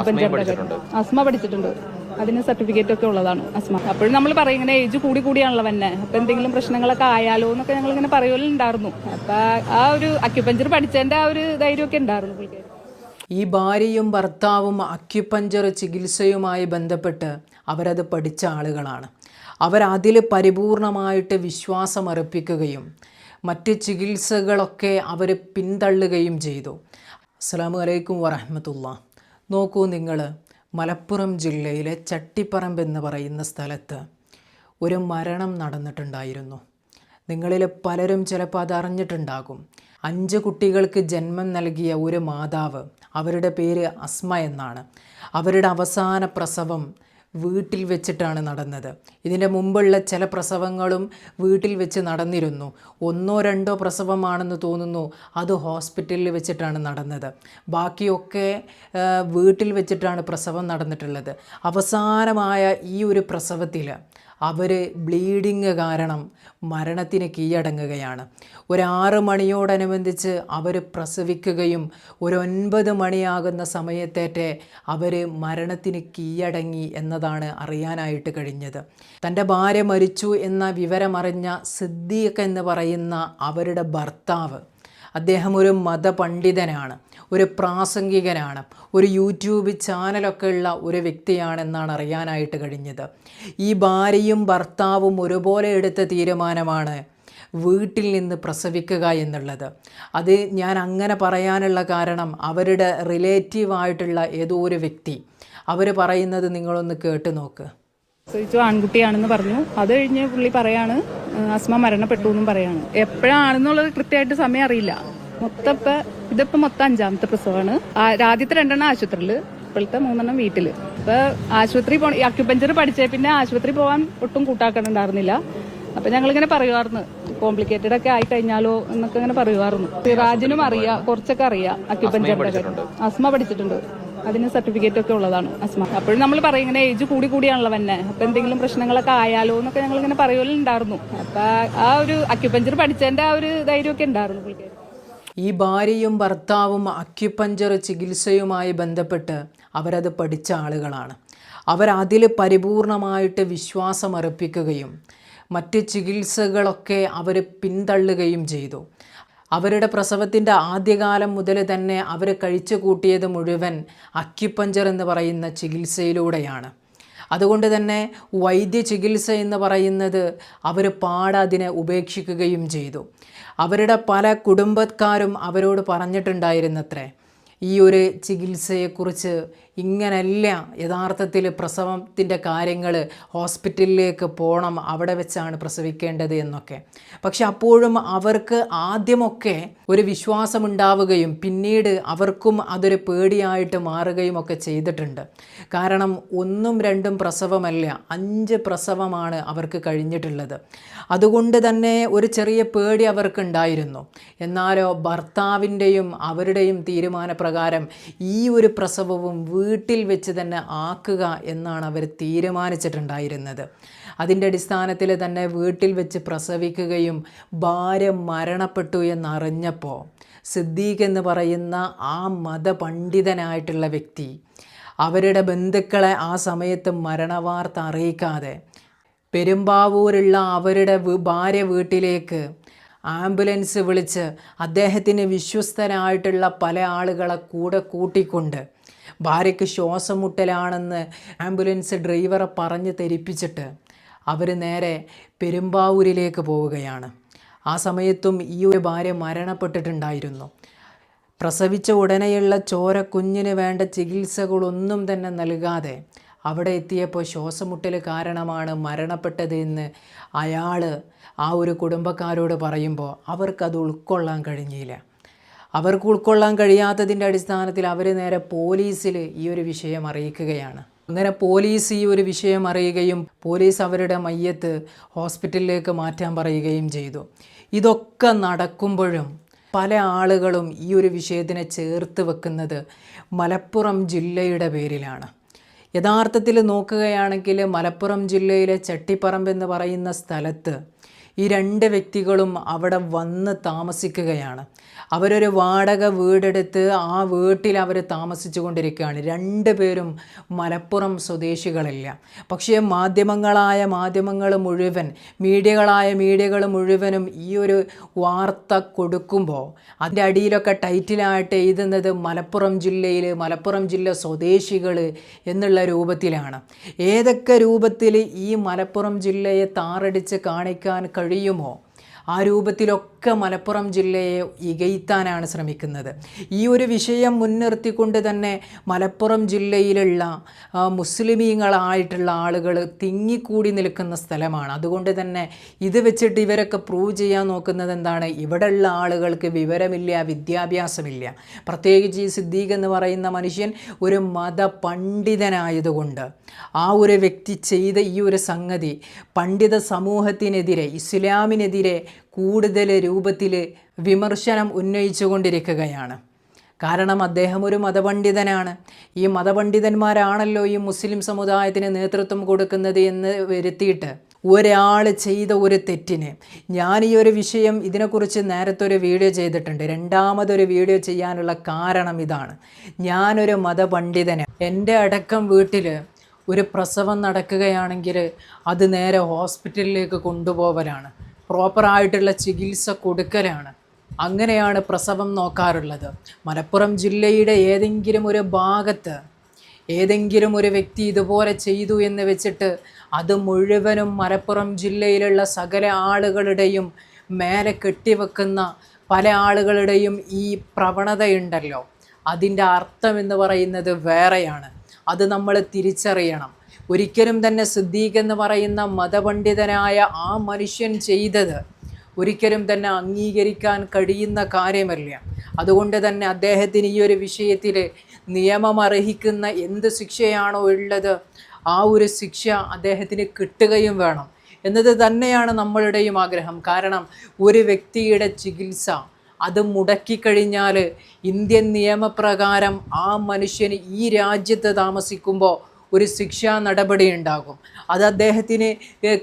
അസ്മ പഠിച്ചിട്ടുണ്ട്. അതിന് സർട്ടിഫിക്കറ്റ് ഒക്കെ ഉള്ളതാണ് അസ്മ. അപ്പോഴും നമ്മൾ പറയും ഇങ്ങനെ ഏജ് കൂടി കൂടിയാണല്ലോ തന്നെ അപ്പൊ എന്തെങ്കിലും പ്രശ്നങ്ങളൊക്കെ ആയാലോ എന്നൊക്കെ ഞങ്ങൾ ഇങ്ങനെ പറയലുണ്ടായിരുന്നു അപ്പൊ ആ ഒരു അക്യുപഞ്ചർ പഠിച്ചതിന്റെ ആ ഒരു ധൈര്യമൊക്കെ ഉണ്ടായിരുന്നു പുള്ളിക്കാരി ഈ ഭാര്യയും ഭർത്താവും അക്യുപഞ്ചർ ചികിത്സയുമായി ബന്ധപ്പെട്ട് അവരത് പഠിച്ച ആളുകളാണ്. അവരതിൽ പരിപൂർണമായിട്ട് വിശ്വാസമർപ്പിക്കുകയും മറ്റ് ചികിത്സകളൊക്കെ അവർ പിന്തള്ളുകയും ചെയ്തു. അസ്സാം വലൈക്കും വറഹമത്തുള്ള നോക്കൂ നിങ്ങൾ മലപ്പുറം ജില്ലയിലെ ചട്ടിപ്പറമ്പ് എന്ന് പറയുന്ന സ്ഥലത്ത് ഒരു മരണം നടന്നിട്ടുണ്ടായിരുന്നു. നിങ്ങളിൽ പലരും ചിലപ്പോൾ അതറിഞ്ഞിട്ടുണ്ടാകും അഞ്ച് കുട്ടികൾക്ക് ജന്മം നൽകിയ ഒരു മാതാവ് അവരുടെ പേര് അസ്മ എന്നാണ്. അവരുടെ അവസാന പ്രസവം വീട്ടിൽ വെച്ചിട്ടാണ് നടന്നത്. ഇതിന്റെ മുമ്പുള്ള ചില പ്രസവങ്ങളും വീട്ടിൽ വെച്ച് നടന്നിരുന്നു. ഒന്നോ രണ്ടോ പ്രസവമാണെന്ന് തോന്നുന്നു അത് ഹോസ്പിറ്റലിൽ വെച്ചിട്ടാണ് നടന്നത്. ബാക്കിയൊക്കെ വീട്ടിൽ വെച്ചിട്ടാണ് പ്രസവം നടന്നിട്ടുള്ളത്. അവസാനമായ ഈ ഒരു പ്രസവത്തിൽ അവർ ബ്ലീഡിങ് കാരണം മരണത്തിന് കീഴടങ്ങുകയാണ്. ഒരാറ് മണിയോടനുബന്ധിച്ച് അവർ പ്രസവിക്കുകയും ഒരു ഒൻപത് മണിയാകുന്ന സമയത്തേറ്റ് അവർ മരണത്തിന് കീഴടങ്ങി എന്നതാണ് അറിയാനായിട്ട് കഴിഞ്ഞത്. തന്റെ ഭാര്യ മരിച്ചു എന്ന വിവരമറിഞ്ഞ സിദ്ദീഖ് എന്ന് പറയുന്ന അവരുടെ ഭർത്താവ് അദ്ദേഹം ഒരു മതപണ്ഡിതനാണ് ഒരു പ്രാസംഗികനാണ് ഒരു യൂട്യൂബ് ചാനലൊക്കെ ഉള്ള ഒരു വ്യക്തിയാണെന്നാണ് അറിയാനായിട്ട് കഴിഞ്ഞത്. ഈ ഭാര്യയും ഭർത്താവും ഒരുപോലെ എടുത്ത തീരുമാനമാണ് വീട്ടിൽ നിന്ന് പ്രസവിക്കുക എന്നുള്ളത്. അത് ഞാൻ അങ്ങനെ പറയാനുള്ള കാരണം അവരുടെ റിലേറ്റീവായിട്ടുള്ള ഏതോ ഒരു വ്യക്തി. അവർ പറയുന്നത് നിങ്ങളൊന്ന് കേട്ട് നോക്ക്. ചോദിച്ചു ആൺകുട്ടിയാണെന്ന് പറഞ്ഞു. അത് കഴിഞ്ഞ് പുള്ളി പറയാണ് അസ്മ മരണപ്പെട്ടു എന്നും പറയാണ്. എപ്പോഴാണെന്നുള്ളത് കൃത്യമായിട്ട് സമയം അറിയില്ല. മൊത്തപ്പ ഇതിപ്പോ മൊത്തം അഞ്ചാമത്തെ പ്രസവമാണ്. ആദ്യത്തെ രണ്ടെണ്ണം ആശുപത്രിയിൽ ഇപ്പോഴത്തെ മൂന്നെണ്ണം വീട്ടിൽ. ഇപ്പൊ ആശുപത്രി പോണ അക്യുപഞ്ചർ പഠിച്ചേ പിന്നെ ആശുപത്രി പോവാൻ ഒട്ടും കൂട്ടാക്കണുണ്ടായിരുന്നില്ല അപ്പൊ ഞങ്ങൾ ഇങ്ങനെ പറയുമായിരുന്നു കോംപ്ലിക്കേറ്റഡ് ഒക്കെ ആയി കഴിഞ്ഞാലോ എന്നൊക്കെ ഇങ്ങനെ പറയുമായിരുന്നു സിറാജിനും അറിയാം കുറച്ചൊക്കെ അറിയാം അക്യുപഞ്ചറിന്റെ അസ്മ പഠിച്ചിട്ടുണ്ട്. അതിന് സർട്ടിഫിക്കറ്റ് ഒക്കെ ഉള്ളതാണ് അസ്മ. അപ്പോഴും നമ്മൾ പറയും ഇങ്ങനെ ഏജ് കൂടി കൂടിയാണല്ലോ തന്നെ അപ്പൊ എന്തെങ്കിലും പ്രശ്നങ്ങളൊക്കെ ആയാലോ എന്നൊക്കെ ഞങ്ങൾ ഇങ്ങനെ പറയലുണ്ടായിരുന്നു. അപ്പൊ ആ ഒരു അക്യുപഞ്ചർ പഠിച്ചതിന്റെ ആ ഒരു ധൈര്യമൊക്കെ ഉണ്ടായിരുന്നു ഈ ഭാര്യയും ഭർത്താവും അക്യുപഞ്ചർ ചികിത്സയുമായി ബന്ധപ്പെട്ട് അവരത് പഠിച്ച ആളുകളാണ്. അവരതിൽ പരിപൂർണമായിട്ട് വിശ്വാസമർപ്പിക്കുകയും മറ്റ് ചികിത്സകളൊക്കെ അവർ പിന്തള്ളുകയും ചെയ്തു. അവരുടെ പ്രസവത്തിന്റെ ആദ്യകാലം മുതൽ തന്നെ അവർ കഴിച്ചു കൂട്ടിയത് മുഴുവൻ അക്യുപഞ്ചർ എന്ന് പറയുന്ന ചികിത്സയിലൂടെയാണ്. അതുകൊണ്ട് തന്നെ വൈദ്യ ചികിത്സ എന്ന് പറയുന്നത് അവർ പാടെ അതിനെ ഉപേക്ഷിക്കുകയും ചെയ്തു. അവരുടെ പല കുടുംബക്കാരും അവരോട് പറഞ്ഞിട്ടുണ്ടായിരുന്നത്രേ ഈ ഒരു ചികിത്സയെക്കുറിച്ച് ഇങ്ങനല്ല യഥാർത്ഥത്തിൽ പ്രസവത്തിന്റെ കാര്യങ്ങൾ ഹോസ്പിറ്റലിലേക്ക് പോകണം അവിടെ വെച്ചാണ് പ്രസവിക്കേണ്ടത് എന്നൊക്കെ. പക്ഷെ അപ്പോഴും അവർക്ക് ആദ്യമൊക്കെ ഒരു വിശ്വാസമുണ്ടാവുകയും പിന്നീട് അവർക്കും അതൊരു പേടിയായിട്ട് മാറുകയും ഒക്കെ ചെയ്തിട്ടുണ്ട്. കാരണം ഒന്നും രണ്ടും പ്രസവമല്ല അഞ്ച് പ്രസവമാണ് അവർക്ക് കഴിഞ്ഞിട്ടുള്ളത്. അതുകൊണ്ട് തന്നെ ഒരു ചെറിയ പേടി അവർക്കുണ്ടായിരുന്നു. എന്നാലോ ഭർത്താവിന്റെയും അവരുടെയും തീരുമാനപ്രകാരം ഈ ഒരു പ്രസവവും വീട്ടിൽ വെച്ച് തന്നെ ആക്കുക എന്നാണ് അവർ തീരുമാനിച്ചിട്ടുണ്ടായിരുന്നത്. അതിന്റെ അടിസ്ഥാനത്തിൽ തന്നെ വീട്ടിൽ വെച്ച് പ്രസവിക്കുകയും ഭാര്യ മരണപ്പെട്ടു എന്നറിഞ്ഞപ്പോൾ സിദ്ദീഖ് എന്ന് പറയുന്ന ആ മതപണ്ഡിതനായിട്ടുള്ള വ്യക്തി അവരുടെ ബന്ധുക്കളെ ആ സമയത്ത് മരണവാർത്ത അറിയിക്കാതെ പെരുമ്പാവൂരുള്ള അവരുടെ ഭാര്യ വീട്ടിലേക്ക് ആംബുലൻസ് വിളിച്ച് അദ്ദേഹത്തിന് വിശ്വസ്തനായിട്ടുള്ള പല ആളുകളെ കൂടെ കൂട്ടിക്കൊണ്ട് ഭാര്യയ്ക്ക് ശ്വാസം മുട്ടലാണെന്ന് ആംബുലൻസ് ഡ്രൈവറെ പറഞ്ഞ് ധരിപ്പിച്ചിട്ട് അവർ നേരെ പെരുമ്പാവൂരിലേക്ക് പോവുകയാണ്. ആ സമയത്തും ഈ ഒരു ഭാര്യ മരണപ്പെട്ടിട്ടുണ്ടായിരുന്നു. പ്രസവിച്ച ഉടനെയുള്ള ചോര കുഞ്ഞിന് വേണ്ട ചികിത്സകളൊന്നും തന്നെ നൽകാതെ അവിടെ എത്തിയപ്പോൾ ശ്വാസമുട്ടൽ കാരണമാണ് മരണപ്പെട്ടത് എന്ന് അയാൾ ആ ഒരു കുടുംബക്കാരോട് പറയുമ്പോൾ അവർക്കത് ഉൾക്കൊള്ളാൻ കഴിഞ്ഞില്ല. അവർക്ക് ഉൾക്കൊള്ളാൻ കഴിയാത്തതിന്റെ അടിസ്ഥാനത്തിൽ അവർ നേരെ പോലീസിൽ ഈ ഒരു വിഷയം അറിയിക്കുകയാണ്. അങ്ങനെ പോലീസ് ഈ ഒരു വിഷയം അറിയുകയും പോലീസ് അവരുടെ മയ്യത്ത് ഹോസ്പിറ്റലിലേക്ക് മാറ്റാൻ പറയുകയും ചെയ്തു. ഇതൊക്കെ നടക്കുമ്പോഴും പല ആളുകളും ഈ ഒരു വിഷയത്തിനെ ചേർത്ത് വെക്കുന്നത് മലപ്പുറം ജില്ലയുടെ പേരിലാണ്. യഥാർത്ഥത്തിൽ നോക്കുകയാണെങ്കിൽ മലപ്പുറം ജില്ലയിലെ ചട്ടിപ്പറമ്പ് എന്ന് പറയുന്ന സ്ഥലത്ത് ഈ രണ്ട് വ്യക്തികളും അവിടെ വന്ന് താമസിക്കുകയാണ്. അവരൊരു വാടക വീടെടുത്ത് ആ വീട്ടിൽ അവർ താമസിച്ചു കൊണ്ടിരിക്കുകയാണ്. രണ്ട് പേരും മലപ്പുറം സ്വദേശികളല്ല. പക്ഷേ മാധ്യമങ്ങളായ മാധ്യമങ്ങൾ മുഴുവൻ മീഡിയകളായ മീഡിയകൾ മുഴുവനും ഈ ഒരു വാർത്ത കൊടുക്കുമ്പോൾ അതിന്റെ അടിയിലൊക്കെ ടൈറ്റിലായിട്ട് എഴുതുന്നത് മലപ്പുറം ജില്ലയിൽ മലപ്പുറം ജില്ല സ്വദേശികൾ എന്നുള്ള രൂപത്തിലാണ്. ഏതൊക്കെ രൂപത്തിൽ ഈ മലപ്പുറം ജില്ലയെ താറടിച്ച് കാണിക്കാൻ കഴിയുമോ? ആ രൂപത്തിലൊക്കെ മലപ്പുറം ജില്ലയെ ഇകയ്ത്താനാണ് ശ്രമിക്കുന്നത്. ഈ ഒരു വിഷയം മുൻനിർത്തിക്കൊണ്ട് തന്നെ മലപ്പുറം ജില്ലയിലുള്ള മുസ്ലിമീങ്ങളായിട്ടുള്ള ആളുകൾ തിങ്ങിക്കൂടി നിൽക്കുന്ന സ്ഥലമാണ്. അതുകൊണ്ട് തന്നെ ഇത് വെച്ചിട്ട് ഇവരൊക്കെ പ്രൂവ് ചെയ്യാൻ നോക്കുന്നത് എന്താണ്? ഇവിടെയുള്ള ആളുകൾക്ക് വിവരമില്ല വിദ്യാഭ്യാസമില്ല. പ്രത്യേകിച്ച് ഈ സിദ്ദീഖ് എന്ന് പറയുന്ന മനുഷ്യൻ ഒരു മതപണ്ഡിതനായതുകൊണ്ട് ആ ഒരു വ്യക്തി ചെയ്ത ഈ ഒരു സംഗതി പണ്ഡിത സമൂഹത്തിനെതിരെ ഇസ്ലാമിനെതിരെ കൂടുതൽ രൂപത്തിൽ വിമർശനം ഉന്നയിച്ചുകൊണ്ടിരിക്കുകയാണ് കാരണം അദ്ദേഹം ഒരു മതപണ്ഡിതനാണ്. ഈ മതപണ്ഡിതന്മാരാണല്ലോ ഈ മുസ്ലിം സമുദായത്തിന് നേതൃത്വം കൊടുക്കുന്നത് എന്ന് വരുത്തിയിട്ട് ഒരാൾ ചെയ്ത ഒരു തെറ്റിന്. ഞാൻ ഈ ഒരു വിഷയം ഇതിനെക്കുറിച്ച് നേരത്തെ ഒരു വീഡിയോ ചെയ്തിട്ടുണ്ട്. രണ്ടാമതൊരു വീഡിയോ ചെയ്യാനുള്ള കാരണം ഇതാണ്. ഞാനൊരു മതപണ്ഡിതന്. എന്റെ അടക്കം വീട്ടിൽ ഒരു പ്രസവം നടക്കുകയാണെങ്കിൽ അത് നേരെ ഹോസ്പിറ്റലിലേക്ക് കൊണ്ടുപോകലാണ് പ്രോപ്പറായിട്ടുള്ള ചികിത്സ കൊടുക്കലാണ്. അങ്ങനെയാണ് പ്രസവം നോക്കാറുള്ളത്. മലപ്പുറം ജില്ലയുടെ ഏതെങ്കിലും ഒരു ഭാഗത്ത് ഏതെങ്കിലും ഒരു വ്യക്തി ഇതുപോലെ ചെയ്തു എന്ന് വെച്ചിട്ട് അത് മുഴുവനും മലപ്പുറം ജില്ലയിലുള്ള സകല ആളുകളുടെയും മേലെ കെട്ടിവെക്കുന്ന പല ആളുകളുടെയും ഈ പ്രവണതയുണ്ടല്ലോ. അതിന്റെ അർത്ഥം എന്ന് പറയുന്നത് വേറെയാണ്. അത് നമ്മൾ തിരിച്ചറിയണം. ഒരിക്കലും തന്നെ സിദ്ദീഖ് എന്ന് പറയുന്ന മതപണ്ഡിതനായ ആ മനുഷ്യൻ ചെയ്തത് ഒരിക്കലും തന്നെ അംഗീകരിക്കാൻ കഴിയുന്ന കാര്യമല്ല. അതുകൊണ്ട് തന്നെ അദ്ദേഹത്തിന് ഈ ഒരു വിഷയത്തിൽ നിയമം അർഹിക്കുന്ന എന്ത് ശിക്ഷയാണോ ഉള്ളത് ആ ഒരു ശിക്ഷ അദ്ദേഹത്തിന് കിട്ടുകയും വേണം. എന്നത് തന്നെയാണ് നമ്മളുടെയും ആഗ്രഹം. കാരണം ഒരു വ്യക്തിയുടെ ചികിത്സ അത് മുടക്കിക്കഴിഞ്ഞാൽ ഇന്ത്യൻ നിയമപ്രകാരം ആ മനുഷ്യന് ഈ രാജ്യത്ത് താമസിക്കുമ്പോൾ ഒരു ശിക്ഷാ നടപടി ഉണ്ടാകും അത് അദ്ദേഹത്തിന്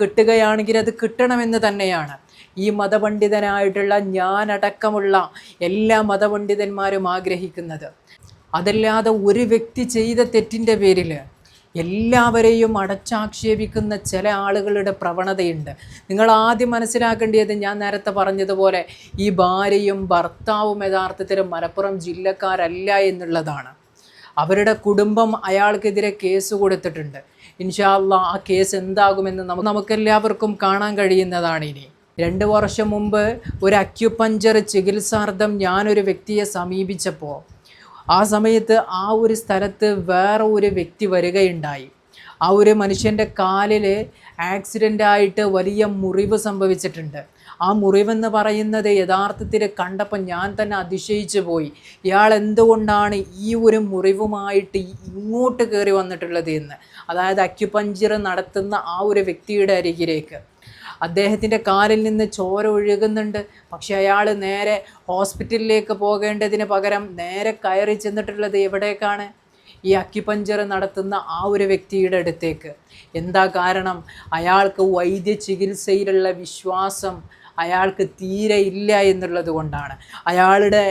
കിട്ടുകയാണെങ്കിൽ അത് കിട്ടണമെന്ന് തന്നെയാണ്. ഈ മതപണ്ഡിതനായിട്ടുള്ള ഞാനടക്കമുള്ള എല്ലാ മതപണ്ഡിതന്മാരും ആഗ്രഹിക്കുന്നത്. അതല്ലാതെ ഒരു വ്യക്തി ചെയ്ത തെറ്റിന്റെ പേരിൽ എല്ലാവരെയും അടച്ചാക്ഷേപിക്കുന്ന ചില ആളുകളുടെ പ്രവണതയുണ്ട്. നിങ്ങൾ ആദ്യം മനസ്സിലാക്കേണ്ടത് ഞാൻ നേരത്തെ പറഞ്ഞതുപോലെ ഈ ഭാര്യയും ഭർത്താവും യഥാർത്ഥത്തിൽ മലപ്പുറം ജില്ലക്കാരല്ല എന്നുള്ളതാണ്. അവരുടെ കുടുംബം അയാൾക്കെതിരെ കേസ് കൊടുത്തിട്ടുണ്ട്. ഇൻഷാല്ല ആ കേസ് എന്താകുമെന്ന് നമുക്ക് നമുക്കെല്ലാവർക്കും കാണാൻ കഴിയുന്നതാണ് ഇനി. രണ്ട് വർഷം മുമ്പ് ഒരു അക്യുപഞ്ചർ ചികിത്സാർത്ഥം ഞാനൊരു വ്യക്തിയെ സമീപിച്ചപ്പോൾ ആ സമയത്ത് ആ ഒരു സ്ഥലത്ത് വേറെ ഒരു വ്യക്തി വരികയുണ്ടായി. ആ ഒരു മനുഷ്യന്റെ കാലിൽ ആക്സിഡന്റ് ആയിട്ട് വലിയ മുറിവ് സംഭവിച്ചിട്ടുണ്ട്. ആ മുറിവെന്ന് പറയുന്നത് യഥാർത്ഥത്തിൽ കണ്ടപ്പോൾ ഞാൻ തന്നെ അതിശയിച്ചു പോയി. ഇയാൾ എന്തുകൊണ്ടാണ് ഈ ഒരു മുറിവുമായിട്ട് ഇങ്ങോട്ട് കയറി വന്നിട്ടുള്ളത് എന്ന്? അതായത് അക്യുപഞ്ചർ നടത്തുന്ന ആ ഒരു വ്യക്തിയുടെ അരികിലേക്ക്. അദ്ദേഹത്തിന്റെ കാലിൽ നിന്ന് ചോര ഒഴുകുന്നുണ്ട്. പക്ഷെ അയാൾ നേരെ ഹോസ്പിറ്റലിലേക്ക് പോകേണ്ടതിന് പകരം നേരെ കയറി ചെന്നിട്ടുള്ളത് എവിടേക്കാണ്? ഈ അക്യുപഞ്ചർ നടത്തുന്ന ആ ഒരു വ്യക്തിയുടെ അടുത്തേക്ക്. എന്താ കാരണം? അയാൾക്ക് വൈദ്യ ചികിത്സയിലുള്ള വിശ്വാസം അയാൾക്ക് തീരെ ഇല്ല എന്നുള്ളത് കൊണ്ടാണ്. അയാളുടെ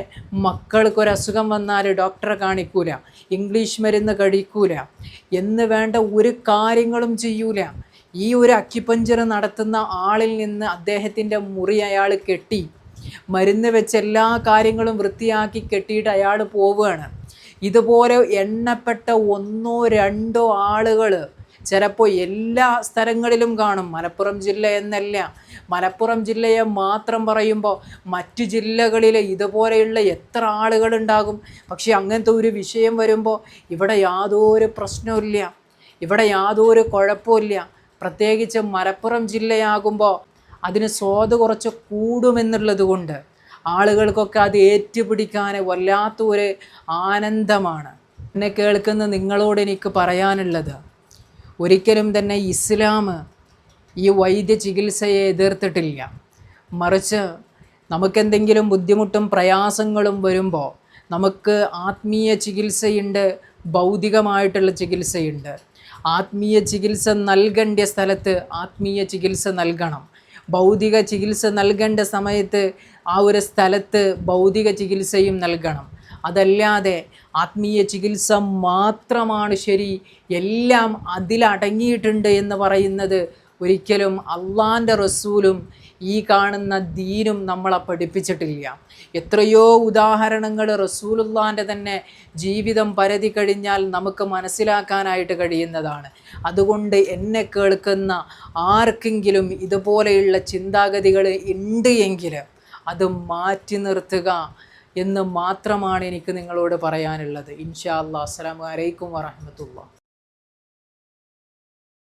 മക്കൾക്ക് ഒരു അസുഖം വന്നാൽ ഡോക്ടറെ കാണിക്കൂല ഇംഗ്ലീഷ് മരുന്ന് കഴിക്കൂല എന്ന് വേണ്ട ഒരു കാര്യങ്ങളും ചെയ്യൂല. ഈ ഒരു അക്യുപഞ്ചർ നടത്തുന്ന ആളിൽ നിന്ന് അദ്ദേഹത്തിന്റെ മുറി അയാൾ കെട്ടി. മരുന്ന് വെച്ച് എല്ലാ കാര്യങ്ങളും വൃത്തിയാക്കി കെട്ടിയിട്ട് അയാൾ പോവുകയാണ്. ഇതുപോലെ എണ്ണപ്പെട്ട ഒന്നോ രണ്ടോ ആളുകൾ ചിലപ്പോൾ എല്ലാ സ്ഥലങ്ങളിലും കാണും. മലപ്പുറം ജില്ല എന്നല്ല. മലപ്പുറം ജില്ലയെ മാത്രം പറയുമ്പോൾ മറ്റു ജില്ലകളിലെ ഇതുപോലെയുള്ള എത്ര ആളുകളുണ്ടാകും പക്ഷേ അങ്ങനത്തെ ഒരു വിഷയം വരുമ്പോൾ ഇവിടെ യാതൊരു പ്രശ്നവുമില്ല ഇവിടെ യാതൊരു കുഴപ്പമില്ല പ്രത്യേകിച്ച് മലപ്പുറം ജില്ലയാകുമ്പോൾ അതിന് സ്വാദ് കുറച്ച് കൂടുമെന്നുള്ളത് കൊണ്ട് ആളുകൾക്കൊക്കെ അത് ഏറ്റുപിടിക്കാൻ വല്ലാത്ത ഒരു ആനന്ദമാണ്. എന്നെ കേൾക്കുന്ന നിങ്ങളോട് എനിക്ക് പറയാനുള്ളത് ഒരിക്കലും തന്നെ ഇസ്ലാം ഈ വൈദ്യ ചികിത്സയെ എതിർത്തിട്ടില്ല. മറിച്ച് നമുക്കെന്തെങ്കിലും ബുദ്ധിമുട്ടും പ്രയാസങ്ങളും വരുമ്പോൾ നമുക്ക് ആത്മീയ ചികിത്സയുണ്ട് ഭൗതികമായിട്ടുള്ള ചികിത്സയുണ്ട്. ആത്മീയ ചികിത്സ നൽകേണ്ട സ്ഥലത്ത് ആത്മീയ ചികിത്സ നൽകണം. ഭൗതിക ചികിത്സ നൽകേണ്ട സമയത്ത് ആ ഒരു സ്ഥലത്ത് ഭൗതിക ചികിത്സയും നൽകണം. അതല്ലാതെ ആത്മീയ ചികിത്സ മാത്രമാണ് ശരി. എല്ലാം അതിലടങ്ങിയിട്ടുണ്ട് എന്ന് പറയുന്നത് ഒരിക്കലും അള്ളാന്റെ റസൂലും ഈ കാണുന്ന ദീനും നമ്മളെ പഠിപ്പിച്ചിട്ടില്ല. എത്രയോ ഉദാഹരണങ്ങൾ റസൂലുള്ളാന്റെ തന്നെ ജീവിതം പരതി കഴിഞ്ഞാൽ നമുക്ക് മനസ്സിലാക്കാനായിട്ട് കഴിയുന്നതാണ്. അതുകൊണ്ട് എന്നെ കേൾക്കുന്ന ആർക്കെങ്കിലും ഇതുപോലെയുള്ള ചിന്താഗതികൾ ഉണ്ട് എങ്കിൽ അത് മാറ്റി നിർത്തുക. എന്ന് മാത്രമാണ് എനിക്ക് നിങ്ങളോട് പറയാനുള്ളത്. ഇൻഷാ അല്ലാ അസ്സലാമു അലൈക്കും വറഹമത്തുള്ള